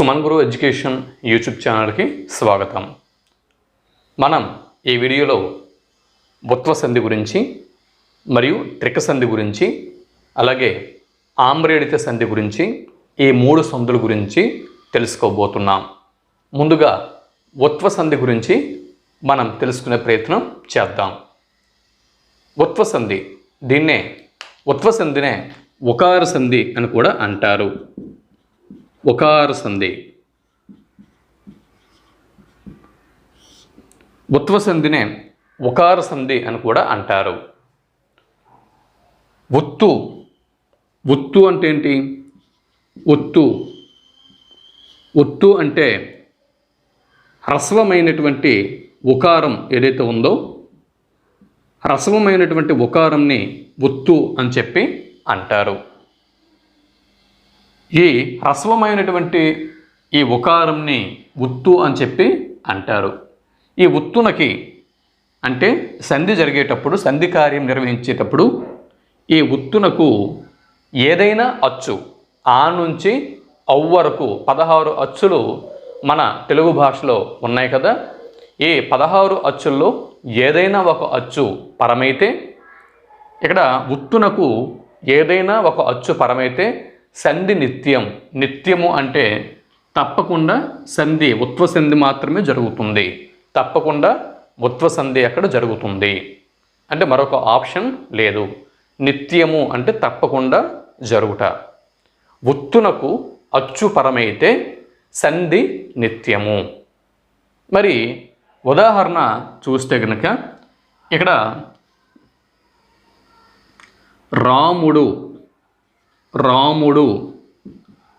సుమన్ గురు education YouTube ఛానల్కి స్వాగతం. మనం ఈ వీడియోలో బుత్వ సంధి గురించి మరియు త్రిక సంధి గురించి అలాగే ఆమ్రేడిత సంధి గురించి ఈ మూడు సంధుల గురించి తెలుసుకోబోతున్నాం. ముందుగా ఉత్వ సంధి గురించి మనం తెలుసుకునే ప్రయత్నం చేద్దాం. ఉత్వ సంధి దీన్నే ఉత్వ సంధినే ఉకార సంధి అని కూడా అంటారు. ఉకార సంధి. ఉత్వ సంధినే ఉకార సంధి అని కూడా అంటారు. ఒత్తు ఒత్తు అంటే ఏంటి? ఒత్తు ఒత్తు అంటే హ్రస్వమైనటువంటి ఉకారం ఏదైతే ఉందో హ్రస్వమైనటువంటి ఉకారంని ఒత్తు అని చెప్పి అంటారు. ఈ హ్రస్వమైనటువంటి ఈ ఉకారంని ఉత్తు అని చెప్పి అంటారు. ఈ ఉత్తునకి అంటే సంధి జరిగేటప్పుడు సంధి కార్యం నిర్వహించేటప్పుడు ఈ ఉత్తునకు ఏదైనా అచ్చు ఆ నుంచి అవ్ వరకు పదహారు అచ్చులు మన తెలుగు భాషలో ఉన్నాయి కదా. ఈ పదహారు అచ్చుల్లో ఏదైనా ఒక అచ్చు పరమైతే ఇక్కడ ఉత్తునకు ఏదైనా ఒక అచ్చు పరమైతే సంధి నిత్యం. నిత్యము అంటే తప్పకుండా సంధి ఉత్వ సంధి మాత్రమే జరుగుతుంది. తప్పకుండా ఉత్వ సంధి అక్కడ జరుగుతుంది. అంటే మరొక ఆప్షన్ లేదు. నిత్యము అంటే తప్పకుండా జరుగుట. ఉత్తునకు అచ్చు పరమైతే సంధి నిత్యము. మరి ఉదాహరణ చూస్తే కనుక ఇక్కడ రాముడు రాముడు.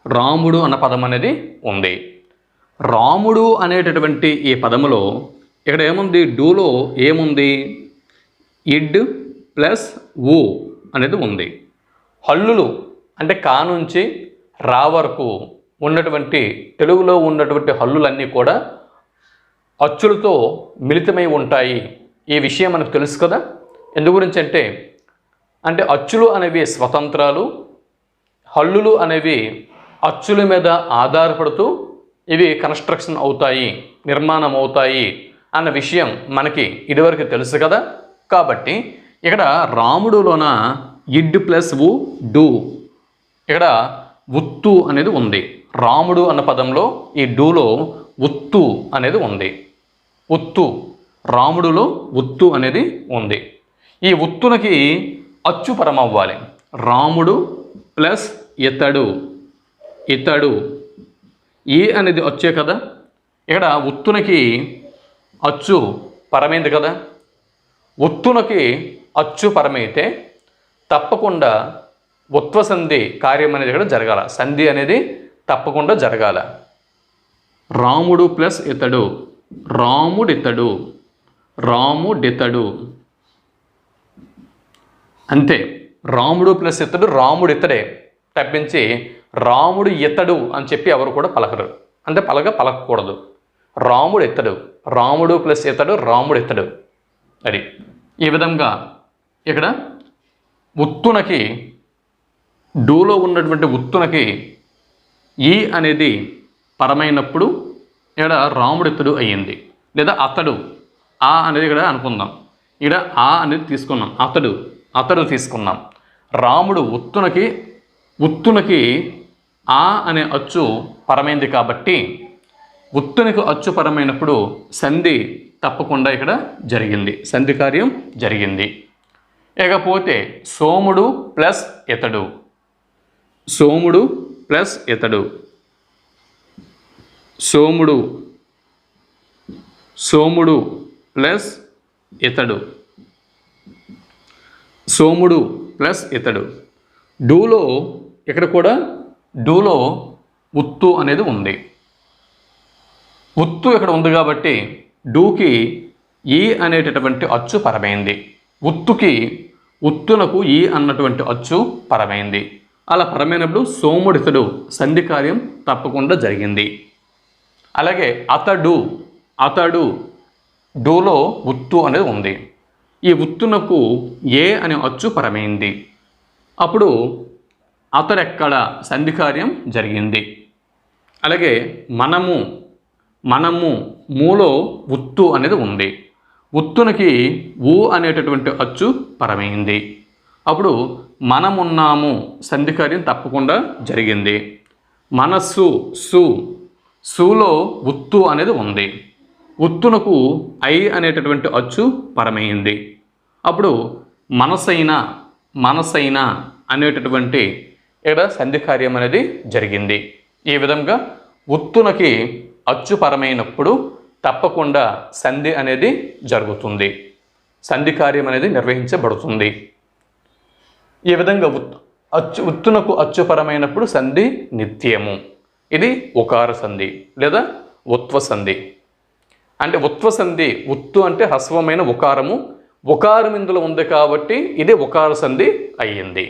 రాముడు అన్న పదం అనేది ఉంది. రాముడు అనేటటువంటి ఈ పదములో ఇక్కడ ఏముంది? డూలో ఏముంది? ఇడ్ ప్లస్ ఊ అనేది ఉంది. హల్లులు అంటే కా నుంచి రా వరకు ఉన్నటువంటి తెలుగులో ఉన్నటువంటి హల్లులన్నీ కూడా అచ్చులతో మిళితమై ఉంటాయి. ఈ విషయం మనకు తెలుసు కదా? ఎందు గురించి అంటే అంటే అచ్చులు అనేవి స్వతంత్రాలు హల్లులు అనేవి అచ్చుల మీద ఆధారపడుతూ ఇవి కన్స్ట్రక్షన్ అవుతాయి నిర్మాణం అవుతాయి అన్న విషయం మనకి ఇదివరకు తెలుసు కదా. కాబట్టి ఇక్కడ రాముడులోన ఇడ్ ప్లస్ వు డూ ఇక్కడ ఉత్తు అనేది ఉంది. రాముడు అన్న పదంలో ఈ డూలో ఉత్తు అనేది ఉంది. ఉత్తు రాముడులో ఉత్తు అనేది ఉంది. ఈ ఉత్తునకి అచ్చు పరమవ్వాలి. రాముడు ప్లస్ ఇతడు ఇతడు. ఈ అనేది అచ్చే కదా? ఇక్కడ ఉత్తునకి అచ్చు పరమైంది కదా? ఉత్తునకి అచ్చు పరమైతే తప్పకుండా ఉత్వ సంధి కార్యం అనేది ఇక్కడ జరగాల. సంధి అనేది తప్పకుండా జరగాల. రాముడు ప్లస్ ఇతడు. రాముడితడు. రాముడితడు. అంతే. రాముడు ప్లస్ ఇతడు రాముడితడే. తప్పించి రాముడు ఇతడు అని చెప్పి ఎవరు కూడా పలకరు. అంటే పలక పలకకూడదు. రాముడు ఇతడు. రాముడు ప్లస్ ఇతడు రాముడు ఇతడు. అది ఈ విధంగా ఇక్కడ ఉత్తునకి డూలో ఉన్నటువంటి ఉత్తునకి ఈ అనేది పరమైనప్పుడు ఇక్కడ రాముడితడు అయ్యింది. లేదా అతడు. ఆ అనేది ఇక్కడ అనుకుందాం. ఇక్కడ ఆ అనేది తీసుకున్నాం. అతడు. అతడు తీసుకున్నాం. రాముడు ఉత్తునకి ఉత్తునికి ఆ అనే అచ్చు పరమైంది కాబట్టి ఉత్తునికి అచ్చు పరమైనప్పుడు సంధి తప్పకుండా ఇక్కడ జరిగింది. సంధి కార్యం జరిగింది. ఇకపోతే సోముడు ప్లస్ ఇతడు. సోముడు ప్లస్ ఇతడు. సోముడు సోముడు ప్లస్ ఇతడు. సోముడు ప్లస్ ఇతడు. డూలో ఇక్కడ కూడా? డూలో ఉత్తు అనేది ఉంది. ఉత్తు ఇక్కడ ఉంది కాబట్టి డూకి ఈ అనేటటువంటి అచ్చు పరమైంది. ఉత్తుకి ఉత్తునకు ఈ అన్నటువంటి అచ్చు పరమైంది. అలా పరమైనప్పుడు సోముడితడు సంధి కార్యం తప్పకుండా జరిగింది. అలాగే అతడు అతడు డూలో ఉత్తు అనేది ఉంది. ఈ ఉత్తునకు ఏ అనే అచ్చు పరమైంది. అప్పుడు అతడెక్కడ సంధి కార్యం జరిగింది? అలాగే మనము మనము మూలో ఉత్తు అనేది ఉంది. ఉత్తునికి ఊ అనేటటువంటి అచ్చు పరమైంది. అప్పుడు మనమున్నాము సంధి కార్యం తప్పకుండా జరిగింది. మనస్సు సు సులో ఉత్తు అనేది ఉంది. ఉత్తునకు ఐ అనేటటువంటి అచ్చు పరమైంది. అప్పుడు మనసైన మనసైన అనేటటువంటి ఇక్కడ సంధి కార్యం అనేది జరిగింది. ఈ విధంగా ఉత్తునకి అచ్చుపరమైనప్పుడు తప్పకుండా సంధి అనేది జరుగుతుంది. సంధి కార్యం అనేది నిర్వహించబడుతుంది. ఈ విధంగా ఉత్ అచ్చు ఉత్తునకు అచ్చుపరమైనప్పుడు సంధి నిత్యము. ఇది ఉకార సంధి లేదా ఉత్వ సంధి. అంటే ఉత్వ సంధి ఉత్తు అంటే హ్రస్వమైన ఉకారము. ఉకారం ఇందులో ఉంది కాబట్టి ఇది ఉకార సంధి అయ్యింది.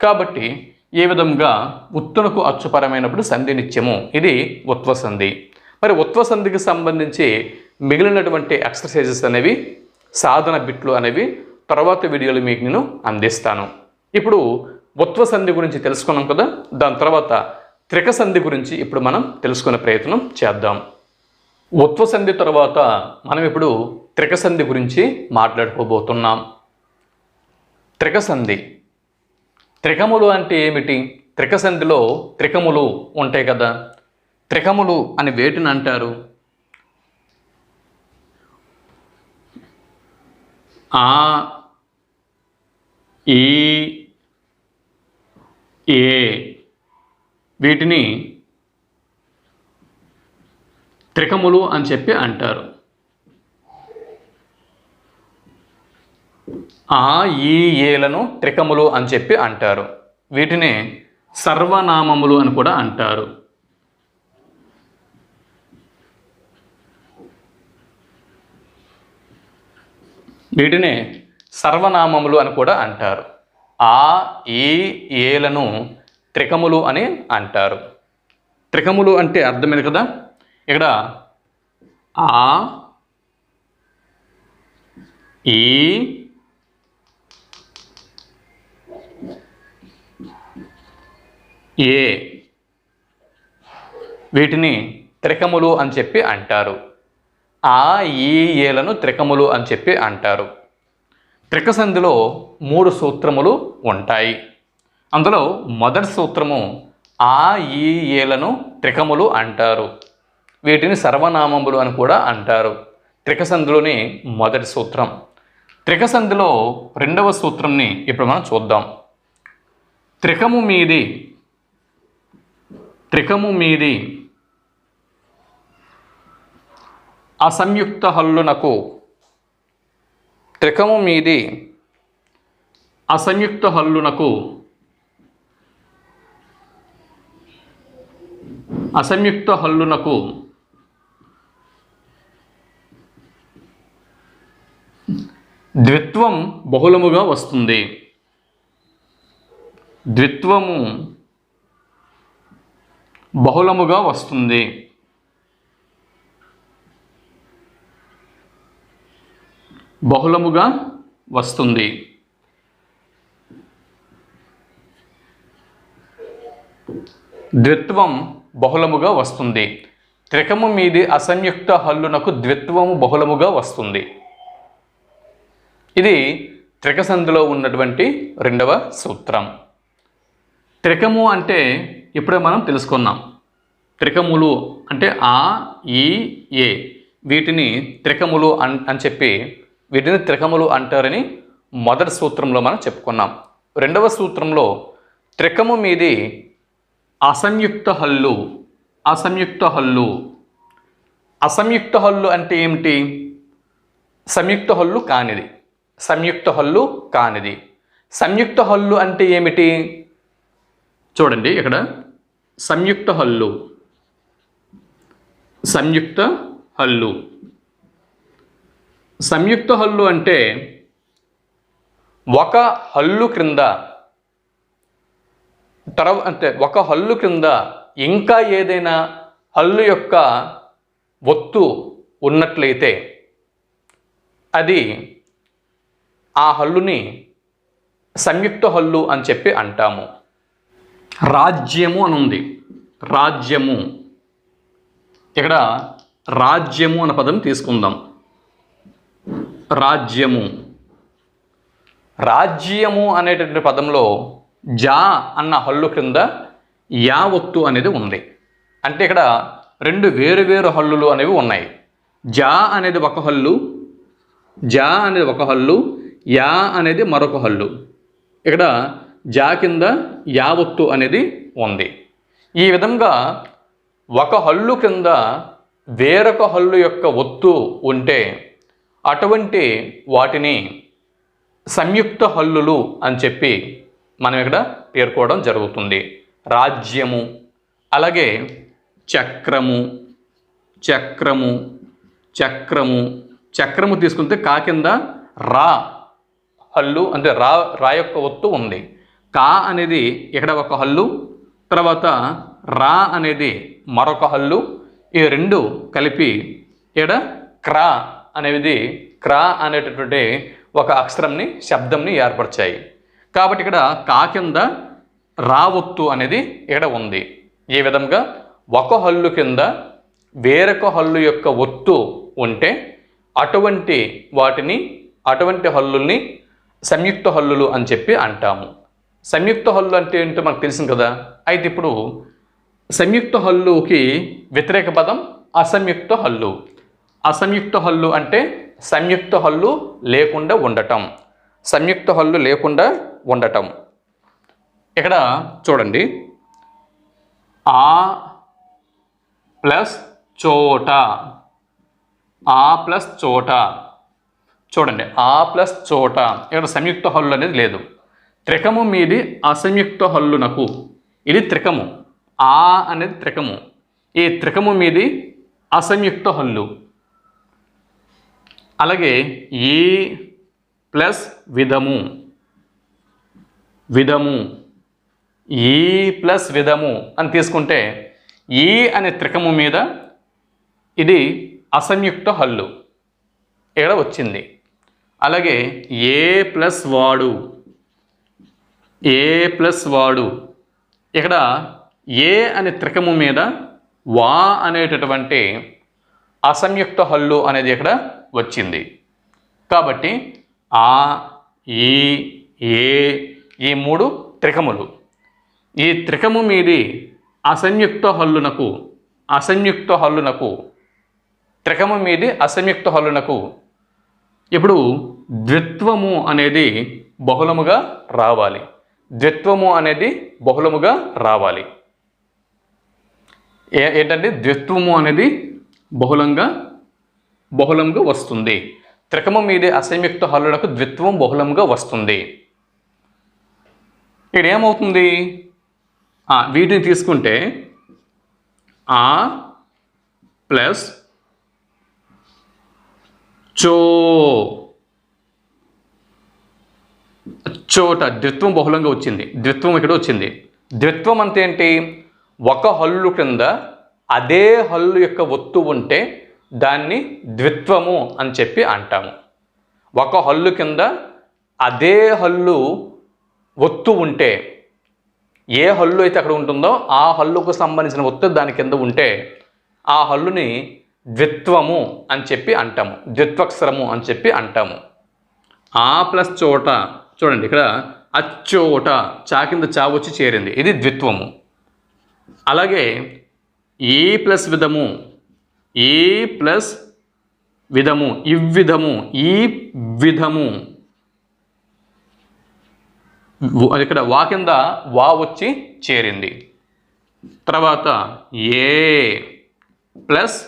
కాబట్టి ఏ విధంగా ఉత్తునకు అచ్చుపరమైనప్పుడు సంధి నిత్యము ఇది ఉత్వ సంధి మరి ఉత్వ సంధికి సంబంధించి మిగిలినటువంటి ఎక్సర్సైజెస్ అనేవి సాధన బిట్లు అనేవి తర్వాత వీడియోలు మీకు నేను అందిస్తాను. ఇప్పుడు ఉత్వ సంధి గురించి తెలుసుకున్నాం కదా దాని తర్వాత త్రిక సంధి గురించి ఇప్పుడు మనం తెలుసుకునే ప్రయత్నం చేద్దాం. ఉత్వ సంధి తర్వాత మనం ఇప్పుడు త్రిక సంధి గురించి మాట్లాడుకోబోతున్నాం. త్రిక సంధి త్రికములు అంటే ఏమిటి? త్రిక సంధిలో త్రికములు ఉంటాయి కదా. త్రికములు అని వేటిని అంటారు? ఆ ఈ ఏ వీటిని త్రికములు అని చెప్పి అంటారు. ఆ ఈ ఏలను త్రికములు అని చెప్పి అంటారు. వీటిని సర్వనామములు అని కూడా అంటారు. వీటిని సర్వనామములు అని కూడా అంటారు. ఆ ఈ ఏలను త్రికములు అని అంటారు. త్రికములు అంటే అర్థమైంది కదా? ఇక్కడ ఆ ఈ ఏ. వీటిని త్రికములు అని చెప్పి అంటారు. ఆ ఈ ఏలను త్రికములు అని చెప్పి అంటారు. త్రిక సంధిలో మూడు సూత్రములు ఉంటాయి. అందులో మొదటి సూత్రము ఆ ఈ ఏలను త్రికములు అంటారు. వీటిని సర్వనామములు అని కూడా అంటారు. త్రిక సంధిలోని మొదటి సూత్రం. త్రిక సంధిలో రెండవ సూత్రంని ఇప్పుడు మనం చూద్దాం. త్రికము మీది త్రికము మీది. అసంయుక్త హల్లునకు త్రికము మీది. అసంయుక్త హల్లునకు అసంయుక్త హల్లునకు ద్విత్వం బహుళముగా వస్తుంది. ద్విత్వము బహుళముగా వస్తుంది. బహుళముగా వస్తుంది. ద్విత్వం బహుళముగా వస్తుంది. త్రికము మీది అసంయుక్త హల్లునకు ద్విత్వము బహుళముగా వస్తుంది. ఇది త్రికసంధిలో ఉన్నటువంటి రెండవ సూత్రం. త్రికము అంటే ఇప్పుడే మనం తెలుసుకున్నాం. త్రికములు అంటే ఆ ఈ ఏ. వీటిని త్రికములు అన్ అని చెప్పి వీటిని త్రికములు అంటారని మొదటి సూత్రంలో మనం చెప్పుకున్నాం. రెండవ సూత్రంలో త్రికము మీది అసంయుక్త హల్లు. అసంయుక్త హల్లు. అసంయుక్త హల్లు అంటే ఏమిటి? సంయుక్త హల్లు కానిది. సంయుక్త హల్లు కానిది. సంయుక్త హల్లు అంటే ఏమిటి? చూడండి ఇక్కడ. సంయుక్త హల్లు. సంయుక్త హల్లు. సంయుక్త హల్లు అంటే ఒక హల్లు క్రింద తర్వా అంటే ఒక హల్లు క్రింద ఇంకా ఏదైనా హల్లు యొక్క ఒత్తు ఉన్నట్లయితే అది ఆ హల్లుని సంయుక్త హల్లు అని చెప్పి అంటాము. రాజ్యము అని ఉంది రాజ్యము. ఇక్కడ రాజ్యము అన్న పదం తీసుకుందాం. రాజ్యము. రాజ్యము అనేటటువంటి పదంలో జా అన్న హల్లు క్రింద యా ఒత్తు అనేది ఉంది. అంటే ఇక్కడ రెండు వేరు వేరు హల్లులు అనేవి ఉన్నాయి. జా అనేది ఒక హల్లు జా అనేది ఒక హల్లు యా అనేది మరొక హల్లు. ఇక్కడ జా కింద యా ఒత్తు అనేది ఉంది. ఈ విధంగా ఒక హల్లు కింద వేరొక హల్లు యొక్క ఒత్తు ఉంటే అటువంటి వాటిని సంయుక్త హల్లులు అని చెప్పి మనం ఇక్కడ పేర్కోవడం జరుగుతుంది. రాజ్యము అలాగే చక్రము చక్రము చక్రము చక్రము తీసుకుంటే కా కింద రా హల్లు అంటే రా రా యొక్క ఒత్తు ఉంది. కా అనేది ఇక్కడ ఒక హల్లు తర్వాత రా అనేది మరొక హల్లు ఈ రెండు కలిపి ఇక్కడ క్రా అనేది క్రా అనేటటువంటి ఒక అక్షరంని శబ్దంని ఏర్పరిచాయి. కాబట్టి ఇక్కడ కా కింద రా ఒత్తు అనేది ఇక్కడ ఉంది. ఈ విధంగా? ఒక హల్లు కింద వేరొక హల్లు యొక్క ఒత్తు ఉంటే అటువంటి వాటిని అటువంటి హల్లుల్ని సంయుక్త హల్లులు అని చెప్పి అంటాము. సంయుక్త హల్లు అంటే ఏంటో మనకు తెలిసింది కదా? అయితే ఇప్పుడు సంయుక్త హల్లుకి వ్యతిరేక పదం అసంయుక్త హల్లు. అసంయుక్త హల్లు అంటే సంయుక్త హల్లు లేకుండా ఉండటం. సంయుక్త హల్లు లేకుండా ఉండటం. ఇక్కడ చూడండి. ఆ ప్లస్ చోట. ఆ ప్లస్ చోట. చూడండి. ఆ ప్లస్ చోట. ఇక్కడ సంయుక్త హల్లు అనేది లేదు. త్రికము మీది అసంయుక్త హల్లునకు. ఇది త్రికము. ఆ అనేది త్రికము. ఈ త్రికము మీది అసంయుక్త హల్లు. అలాగే ఈ ప్లస్ విధము. విధము. ఈ ప్లస్ విధము అని తీసుకుంటే ఈ అనే త్రికము మీద ఇది అసంయుక్త హల్లు. ఇక్కడ వచ్చింది. అలాగే ఏ ప్లస్ వాడు? ఏ ప్లస్ వాడు? ఇక్కడ ఏ అనే త్రికము మీద వా అనేటటువంటి అసంయుక్త హల్లు అనేది ఇక్కడ వచ్చింది. కాబట్టి ఆ ఈ ఏ ఈ మూడు త్రికములు. ఈ త్రికము మీది అసంయుక్త హల్లునకు అసంయుక్త హల్లునకు త్రికము మీది అసంయుక్త హల్లునకు ఇప్పుడు ద్విత్వము అనేది బహుళముగా రావాలి. ద్విత్వము అనేది బహుళముగా రావాలి. ఏ ఏంటంటే ద్విత్వము అనేది బహుళంగా బహుళంగా వస్తుంది. త్రికము మీదే అసంయుక్త హల్లులకు ద్విత్వం బహుళంగా వస్తుంది. ఇక్కడ ఏమవుతుంది? వీటిని తీసుకుంటే ఆ ప్లస్ చో చోట ద్విత్వం బహుళంగా వచ్చింది. ద్విత్వం ఇక్కడ వచ్చింది. ద్విత్వం అంటే ఏంటి? ఒక హల్లు కింద అదే హల్లు యొక్క ఒత్తు ఉంటే దాన్ని ద్విత్వము అని చెప్పి అంటాము. ఒక హల్లు కింద అదే హల్లు ఒత్తు ఉంటే ఏ హల్లు అయితే అక్కడ ఉంటుందో ఆ హల్లుకు సంబంధించిన ఒత్తు దాని కింద ఉంటే ఆ హల్లుని ద్విత్వము అని చెప్పి అంటాము. ద్విత్వక్షరము అని చెప్పి అంటాము. ఆ ప్లస్ చోట చూడండి ఇక్కడ అచ్చోట చా కింద చా వచ్చి చేరింది. ఇది ద్విత్వము. అలాగే ఏ ప్లస్ విధము ఏ ప్లస్ విధము ఇవ్విధము ఈ విధము. ఇక్కడ వా కింద వా వచ్చి చేరింది. తర్వాత ఏ ప్లస్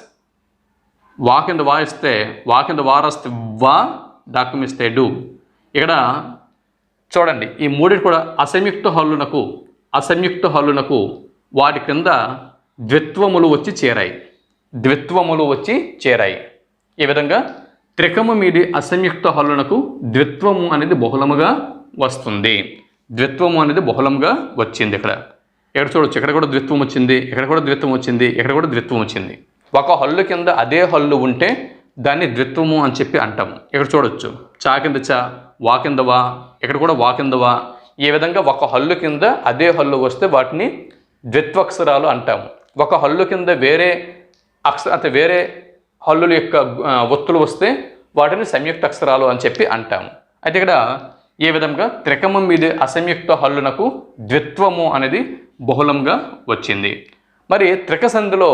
వా కింద వా ఇస్తే వా కింద వారస్తే వా డాక్యం డు. ఇక్కడ చూడండి ఈ మూడిటి కూడా అసంయుక్త హల్లునకు అసంయుక్త హల్లునకు వాటి కింద ద్విత్వములు వచ్చి చేరాయి. ద్విత్వములు వచ్చి చేరాయి. ఈ విధంగా త్రికము మీది అసంయుక్త హల్లునకు ద్విత్వము అనేది బహుళముగా వస్తుంది. ద్విత్వము అనేది బహుళముగా వచ్చింది ఇక్కడ. ఇక్కడ చూడొచ్చు? ఇక్కడ కూడా ద్విత్వం వచ్చింది ఇక్కడ కూడా ద్విత్వం వచ్చింది ఇక్కడ కూడా ద్విత్వం వచ్చింది. ఒక హల్లు కింద అదే హల్లు ఉంటే దాన్ని ద్విత్వము అని చెప్పి అంటాము. ఇక్కడ చూడొచ్చు. చా కింద చా వా కింద వా ఇక్కడ కూడా వా కింద వా. ఈ విధంగా ఒక హల్లు కింద అదే హల్లు వస్తే వాటిని ద్విత్వక్షరాలు అంటాము. ఒక హల్లు కింద వేరే అక్ష అంటే వేరే హల్లుల యొక్క ఒత్తులు వస్తే వాటిని సంయుక్త అక్షరాలు అని చెప్పి అంటాము. అయితే ఇక్కడ ఏ విధంగా త్రికమం మీద అసంయుక్త హల్లునకు ద్విత్వము అనేది బహుళంగా వచ్చింది. మరి త్రికసంధిలో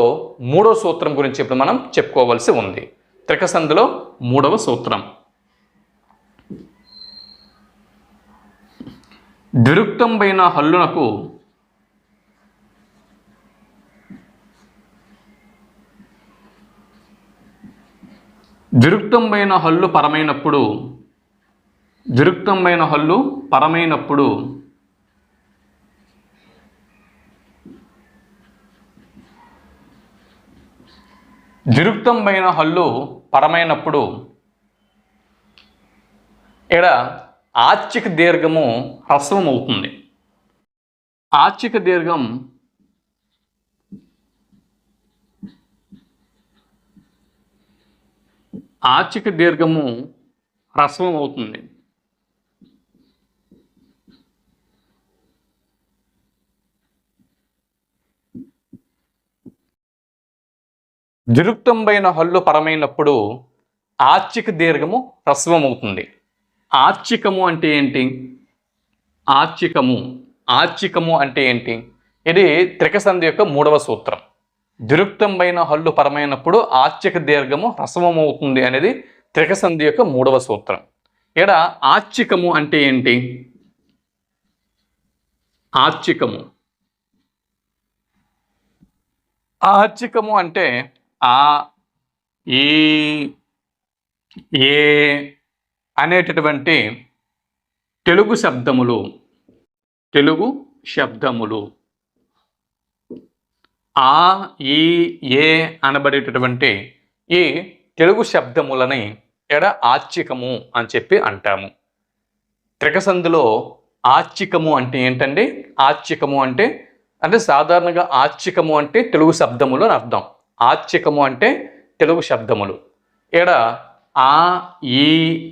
మూడో సూత్రం గురించి ఇప్పుడు మనం చెప్పుకోవాల్సి ఉంది. త్రికసంధిలో మూడవ సూత్రం. ద్విరుక్తంపైన హల్లునకు ద్విరుక్తంపైన హల్లు పరమైనప్పుడు ద్విరుక్తంపైన హల్లు పరమైనప్పుడు ద్విరుక్తంపైన హల్లు పరమైనప్పుడు ఇక్కడ ఆచ్చిక దీర్ఘము హ్రస్వం అవుతుంది ఆచ్చిక దీర్ఘం ఆచిక దీర్ఘము హ్రస్వం అవుతుంది దిరుక్తంపైన హల్లు పరమైనప్పుడు ఆచిక దీర్ఘము హ్రస్వం అవుతుంది ఆర్చికము అంటే ఏంటి? ఆర్చికము. ఆర్చికము అంటే ఏంటి? ఇది త్రికసంధి యొక్క మూడవ సూత్రం. దిరుక్తంపైన హల్లు పరమైనప్పుడు ఆర్చిక దీర్ఘము రసమం అవుతుంది అనేది త్రికసంధి యొక్క మూడవ సూత్రం. ఇక్కడ ఆర్చికము అంటే ఏంటి? ఆర్చికము. ఆర్చికము అంటే ఆ ఈ ఏ అనేటటువంటి తెలుగు శబ్దములు తెలుగు శబ్దములు. ఆ ఈ ఏ అనబడేటటువంటి ఈ తెలుగు శబ్దములని ఎడ ఆచ్చికము అని చెప్పి అంటాము. త్రికసంధిలో ఆచ్చికము అంటే ఏంటండి? ఆచ్చికము అంటే అంటే సాధారణంగా ఆచ్చికము అంటే తెలుగు శబ్దములు అని అర్థం. ఆచ్చికము అంటే తెలుగు శబ్దములు. ఇక్కడ ఆ ఈ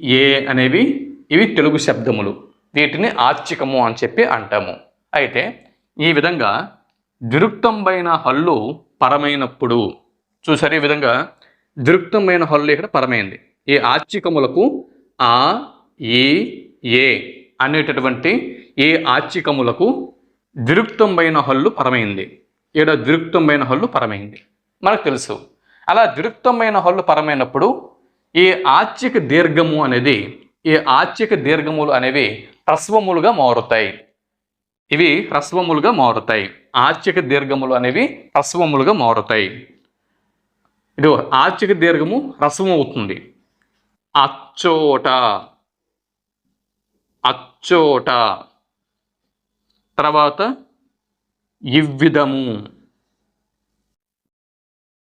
ఏ అనేవి ఇవి తెలుగు శబ్దములు. వీటిని ఆర్చికము అని చెప్పి అంటాము. అయితే ఈ విధంగా ద్విరుక్తంపైన హల్లు పరమైనప్పుడు చూసారు ఈ విధంగా ద్విరుక్తమైన హల్లు ఇక్కడ పరమైంది. ఈ ఆచికములకు ఆ ఈ ఏ అనేటటువంటి ఈ ఆచికములకు ద్విరుక్తంపైన హల్లు పరమైంది. ఈడ ద్విరుక్తంపైన హల్లు పరమైంది. మనకు తెలుసు. అలా ద్విరుక్తమైన హల్లు పరమైనప్పుడు ఈ ఆచ్చిక దీర్ఘము అనేది ఈ ఆచ్చిక దీర్ఘములు అనేవి హ్రస్వములుగా మారుతాయి. ఇవి హ్రస్వములుగా మారుతాయి. ఆచ్చిక దీర్ఘములు అనేవి హ్రస్వములుగా మారుతాయి. ఇది ఆచ్చిక దీర్ఘము హ్రస్వం అవుతుంది. అచ్చోట అచ్చోట. తర్వాత ఇవ్విధము.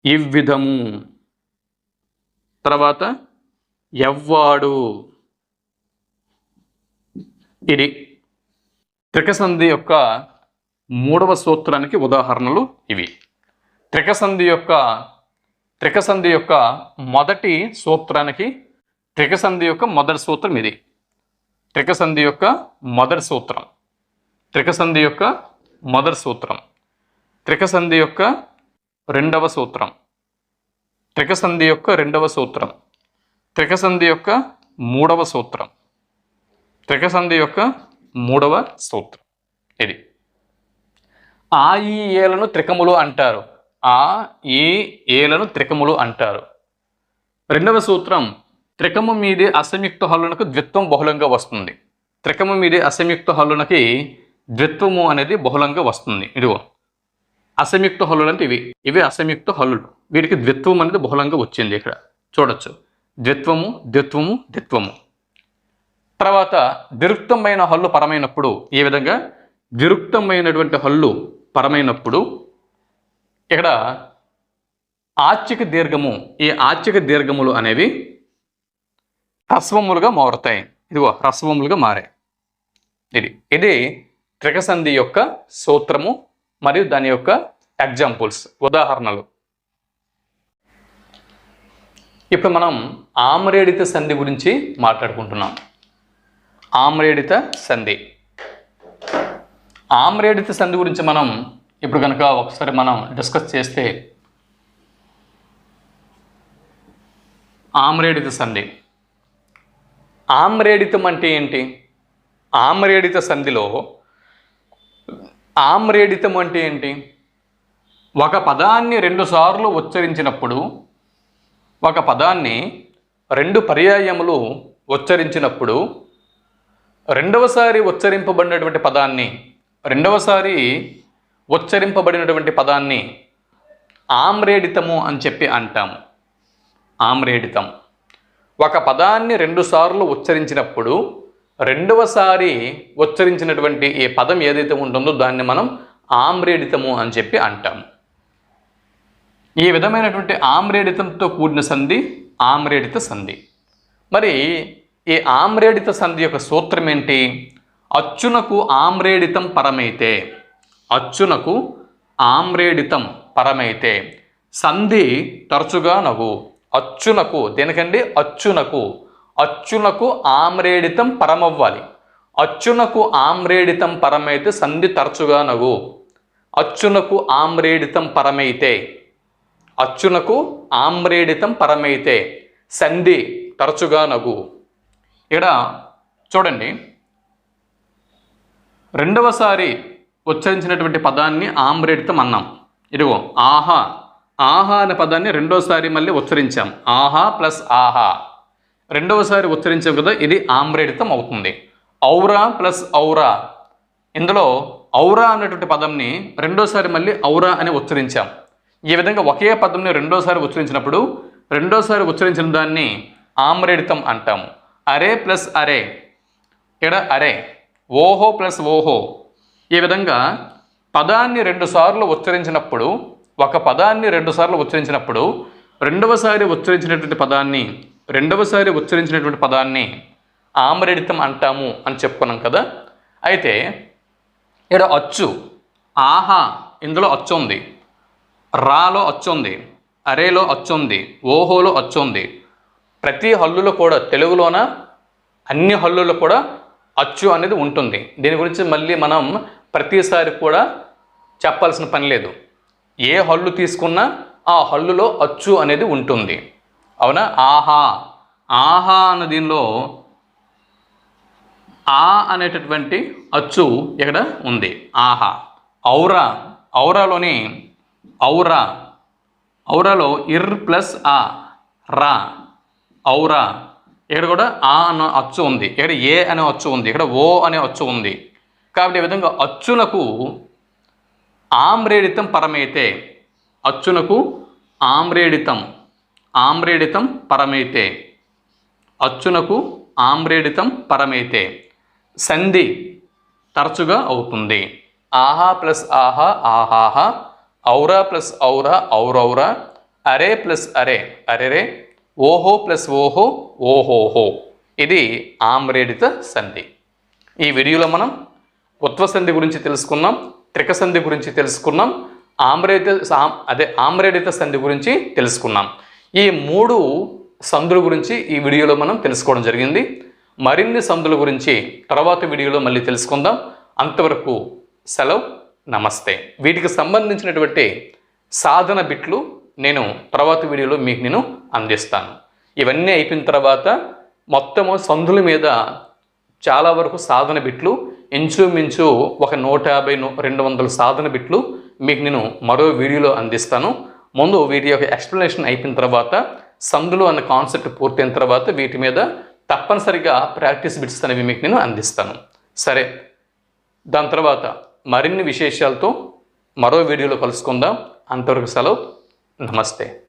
ఇవ్విధము. తర్వాత ఎవ్వాడు ఇది త్రికసంధి యొక్క మూడవ సూత్రానికి ఉదాహరణలు ఇవి. త్రికసంధి యొక్క త్రికసంధి యొక్క మొదటి సూత్రానికి త్రికసంధి యొక్క మొదటి సూత్రం ఇది. త్రికసంధి యొక్క మొదటి సూత్రం త్రికసంధి యొక్క మొదటి సూత్రం త్రికసంధి యొక్క రెండవ సూత్రం త్రికసంధి యొక్క రెండవ సూత్రం. త్రికసంధి యొక్క మూడవ సూత్రం. త్రికసంధి యొక్క మూడవ సూత్రం. ఇది. ఆ ఈ ఏలను త్రికములు అంటారు. ఆ ఈ ఏలను త్రికములు అంటారు. రెండవ సూత్రం త్రికము మీదే అసంయుక్త హల్లునకు ద్విత్వం బహుళంగా వస్తుంది. త్రికము మీదే అసంయుక్త హల్లునకి ద్విత్వము అనేది బహుళంగా వస్తుంది. ఇదిగో. అసంయుక్త హల్లులు అంటే ఇవి. ఇవి అసంయుక్త హల్లులు. వీటికి ద్విత్వం అనేది బహుళంగా వచ్చింది ఇక్కడ. చూడొచ్చు. ద్విత్వము ద్విత్వము ద్విత్వము. తర్వాత దిరుక్తమైన హల్లు పరమైనప్పుడు ఈ విధంగా? దిరుక్తమైనటువంటి హల్లు పరమైనప్పుడు ఇక్కడ ఆచ్చిక దీర్ఘము ఈ ఆచ్చిక దీర్ఘములు అనేవి హ్రస్వములుగా మారుతాయి. ఇదిగో హ్రస్వములుగా మారాయి. ఇది ఇది త్రికసంధి యొక్క సూత్రము మరియు దాని యొక్క ఎగ్జాంపుల్స్ ఉదాహరణలు. ఇప్పుడు మనం ఆమ్రేడిత సంధి గురించి మాట్లాడుకుంటున్నాం. ఆమ్రేడిత సంధి. ఆమ్రేడిత సంధి గురించి మనం ఇప్పుడు కనుక ఒకసారి మనం డిస్కస్ చేస్తే ఆమ్రేడిత సంధి. ఆమ్రేడితం అంటే ఏంటి? ఆమ్రేడిత సంధిలో ఆమ్రేడితం అంటే ఏంటి? ఒక పదాన్ని రెండుసార్లు ఉచ్చరించినప్పుడు ఒక పదాన్ని రెండు పర్యాయములు ఉచ్చరించినప్పుడు రెండవసారి ఉచ్చరింపబడినటువంటి పదాన్ని రెండవసారి ఉచ్చరింపబడినటువంటి పదాన్ని ఆమ్రేడితము అని చెప్పి అంటాము ఆమ్రేడితం. ఒక పదాన్ని రెండుసార్లు ఉచ్చరించినప్పుడు రెండవసారి ఉచ్చరించినటువంటి ఈ పదం ఏదైతే ఉంటుందో దాన్ని మనం ఆమ్రేడితము అని చెప్పి అంటాము ఈ విధమైనటువంటి ఆమ్రేడితంతో కూడిన సంధి ఆమ్రేడిత సంధి. మరి ఈ ఆమ్రేడిత సంధి యొక్క సూత్రం ఏంటి? అచ్చునకు ఆమ్రేడితం పరమైతే అచ్చునకు ఆమ్రేడితం పరమైతే సంధి తరచుగా నగు. అచ్చునకు దేనికండి? అచ్చునకు. అచ్చునకు ఆమ్రేడితం పరమవ్వాలి. అచ్చునకు ఆమ్రేడితం పరమైతే సంధి తరచుగా నగు. అచ్చునకు ఆమ్రేడితం పరమైతే. అచ్చునకు ఆమ్రేడితం పరమైతే సంధి తరచుగా నగు. ఇక్కడ చూడండి. రెండవసారి ఉచ్చరించినటువంటి పదాన్ని ఆమ్రేడితం అన్నాం. ఇదిగో ఆహా. ఆహా అనే పదాన్ని రెండోసారి మళ్ళీ ఉచ్చరించాం. ఆహా ప్లస్ ఆహా. రెండవసారి ఉచ్చరించాం కదా ఇది ఆమ్రేడితం అవుతుంది. ఔరా ప్లస్ ఔరా. ఇందులో ఔరా అన్నటువంటి పదంని రెండోసారి మళ్ళీ ఔరా అని ఉచ్చరించాం. ఈ విధంగా ఒకే పదంని రెండోసారి ఉచ్చరించినప్పుడు రెండోసారి ఉచ్చరించిన దాన్ని ఆమ్రేడితం అంటాము. అరే ప్లస్ అరే. ఇక్కడ అరే? ఓహో ప్లస్ ఓహో. ఈ విధంగా పదాన్ని రెండుసార్లు ఉచ్చరించినప్పుడు ఒక పదాన్ని రెండుసార్లు ఉచ్చరించినప్పుడు రెండవసారి ఉచ్చరించినటువంటి పదాన్ని రెండవసారి ఉచ్చరించినటువంటి పదాన్ని ఆమరడితం అంటాము అని చెప్పుకున్నాం కదా. అయితే ఇక్కడ అచ్చు ఆహా ఇందులో అచ్చు ఉంది. రాలో అచ్చు ఉంది. అరేలో అచ్చు ఉంది. ఓహోలో అచ్చు ఉంది. ప్రతి హల్లులో కూడా తెలుగులోన అన్ని హల్లులో కూడా అచ్చు అనేది ఉంటుంది. దీని గురించి మళ్ళీ మనం ప్రతిసారి కూడా చెప్పాల్సిన పని లేదు. ఏ హల్లు తీసుకున్నా ఆ హల్లులో అచ్చు అనేది ఉంటుంది. అవునా? ఆహా. ఆహా అన్న దీనిలో ఆ అనేటటువంటి అచ్చు ఇక్కడ ఉంది? ఆహా. ఔరా. ఔరాలోని ఔరా. ఔరాలో ఇర్ ప్లస్ ఆ. రా. ఔరా. ఇక్కడ కూడా ఆ అన్న అచ్చు ఉంది. ఇక్కడ ఏ అనే అచ్చు ఉంది. ఇక్కడ ఓ అనే అచ్చు ఉంది. కాబట్టి ఈ విధంగా అచ్చులకు ఆమ్రేడితం పరమైతే. అచ్చునకు ఆమ్రేడితం. ఆమ్రేడితం పరమైతే. అచ్చునకు ఆమ్రేడితం పరమైతే. సంధి తరచుగా అవుతుంది. ఆహా ప్లస్ ఆహా ఆహాహా. ఔరా ప్లస్ ఔరా ఔరౌరా. అరే ప్లస్ అరే. అరెరే. ఓహో ప్లస్ ఓహో ఓహోహో. ఇది ఆమ్రేడిత సంధి. ఈ వీడియోలో మనం ఉత్వ సంధి గురించి తెలుసుకున్నాం త్రిక సంధి గురించి తెలుసుకున్నాం ఆమ్రేడిత అదే ఆమ్రేడిత సంధి గురించి తెలుసుకున్నాం. ఈ మూడు సందుల గురించి ఈ వీడియోలో మనం తెలుసుకోవడం జరిగింది. మరిన్ని సందుల గురించి తర్వాత వీడియోలో మళ్ళీ తెలుసుకుందాం. అంతవరకు సెలవు నమస్తే. వీటికి సంబంధించినటువంటి సాధన బిట్లు నేను తర్వాత వీడియోలో మీకు నేను అందిస్తాను. ఇవన్నీ అయిపోయిన తర్వాత మొత్తము సందుల మీద చాలా వరకు సాధన బిట్లు ఇంచుమించు ఒక నూట యాభై రెండు వందల సాధన బిట్లు మీకు నేను మరో వీడియోలో అందిస్తాను. ముందు వీటి యొక్క ఎక్స్ప్లెనేషన్ అయిపోయిన తర్వాత సందులు అన్న కాన్సెప్ట్ పూర్తయిన తర్వాత వీటి మీద తప్పనిసరిగా ప్రాక్టీస్ బిట్స్ అనేవి మీకు నేను అందిస్తాను. సరే దాని తర్వాత మరిన్ని విశేషాలతో మరో వీడియోలో కలుసుకుందాం. అంతవరకు సెలవు. నమస్తే.